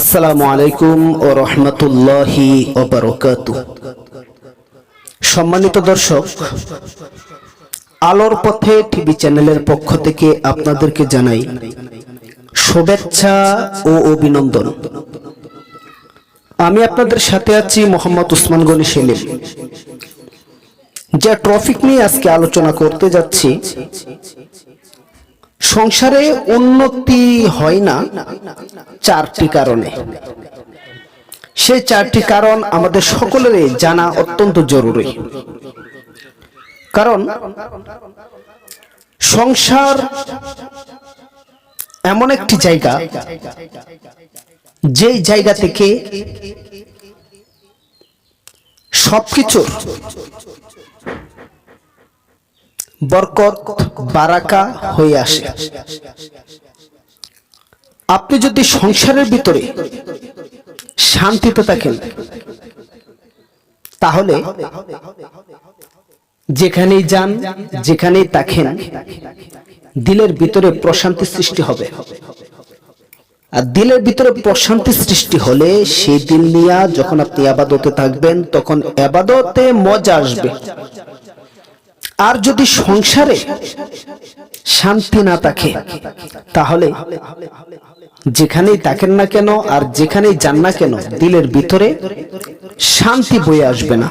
আসসালামু আলাইকুম ও রহমতুল্লাহি ওবরকাতু সম্মানিত দর্শক, আলোর পথে টিভি চ্যানেলের পক্ষ থেকে আপনাদেরকে জানাই শুভেচ্ছা ও অভিনন্দন। আমি আপনাদের সাথে আছি মোহাম্মদ উসমান গনি সেলিম। যে ট্রফিক নিয়ে আজকে আলোচনা করতে যাচ্ছি সংসারে উন্নতি হয় না চারটি কারণে। সেই চারটি কারণ আমাদের সকলেরই জানা অত্যন্ত জরুরি। কারণ সংসার এমন একটি জায়গা, যেই জায়গা থেকে সবকিছু বরকত, বারাকা হয়ে আসে। আপনি যদি সংসারের ভিতরে শান্তিতে থাকেন, তাহলে যেখানেই যান, যেখানেই থাকেন, দিলের ভিতরে প্রশান্তি সৃষ্টি হবে। আর দিলের ভিতরে প্রশান্তি সৃষ্টি হলে সেই দিল নিয়ে যখন আপনি আবাদতে থাকবেন, তখন আবাদতে মজা আসবে। আর যদি সংসারে শান্তি না থাকে, তাহলে যেখানেই থাকেন না কেন আর যেখানেই যান না কেন, দিলের ভিতরে শান্তি বয়ে আসবে না।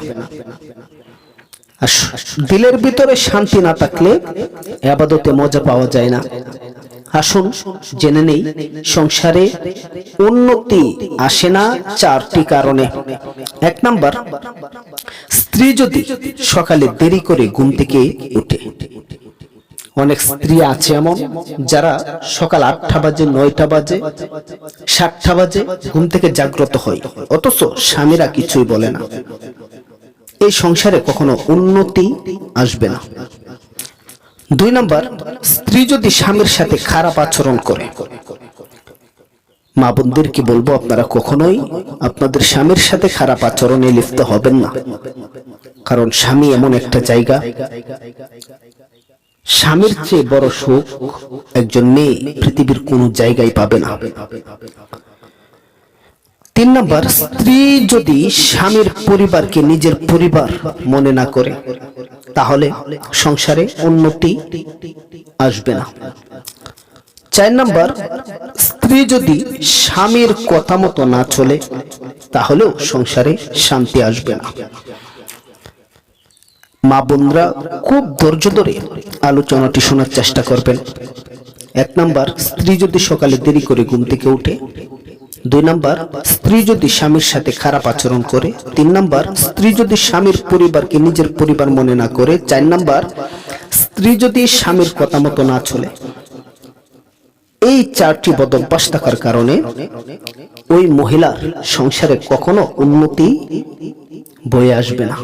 দিলের ভিতরে শান্তি না থাকলে আবাদতে মজা পাওয়া যায় না। আসুন, জেনে নেই, সংসারে উন্নতি আসে না চারটি কারণে। এক নাম্বার স্ত্রী যদি সকালে দেরি করে ঘুম থেকে উঠে। অনেক স্ত্রী আছে এমন যারা সকাল আটটা বাজে, নয়টা বাজে, সাতটা বাজে ঘুম থেকে জাগ্রত হয়। অথচ স্বামীরা কিছুই বলে না। এই সংসারে কখনো উন্নতি আসবে না। দুই নাম্বার, স্ত্রী যদি স্বামীর সাথে খারাপ আচরণ করে মা বোনদেরকে বলব, আপনারা কখনোই আপনাদের স্বামীর সাথে খারাপ আচরণে লিপ্ত হবেন না। কারণ স্বামী এমন একটা জায়গা। স্বামীর চেয়ে বড় সুখ একজন মেয়ে পৃথিবীর কোন জায়গায় পাবে না। তিন নম্বর, স্ত্রী যদি স্বামীর পরিবারকে নিজের পরিবার মনে না করে, তাহলে সংসারে উন্নতি আসবে না। চার নম্বর স্ত্রী যদি স্বামীর কথা মতো না চলে, তাহলেও সংসারে শান্তি আসবে না। মা বোনরা খুব ধৈর্য ধরে আলোচনাটি শোনার চেষ্টা করবেন। এক নাম্বার, স্ত্রী যদি সকালে দেরি করে ঘুম থেকে উঠে, দুই নাম্বার, স্ত্রী যদি স্বামীর সাথে খারাপ আচরণ করে, তিন নাম্বার, স্ত্রী যদি স্বামীর পরিবারকে নিজের পরিবার মনে না করে, চার নাম্বার, স্ত্রী যদি স্বামীর কথা মতো না চলে এই চারটি বদভ্যাস থাকার কারণে ওই মহিলার সংসারে কখনো উন্নতি বয়ে আসবে না।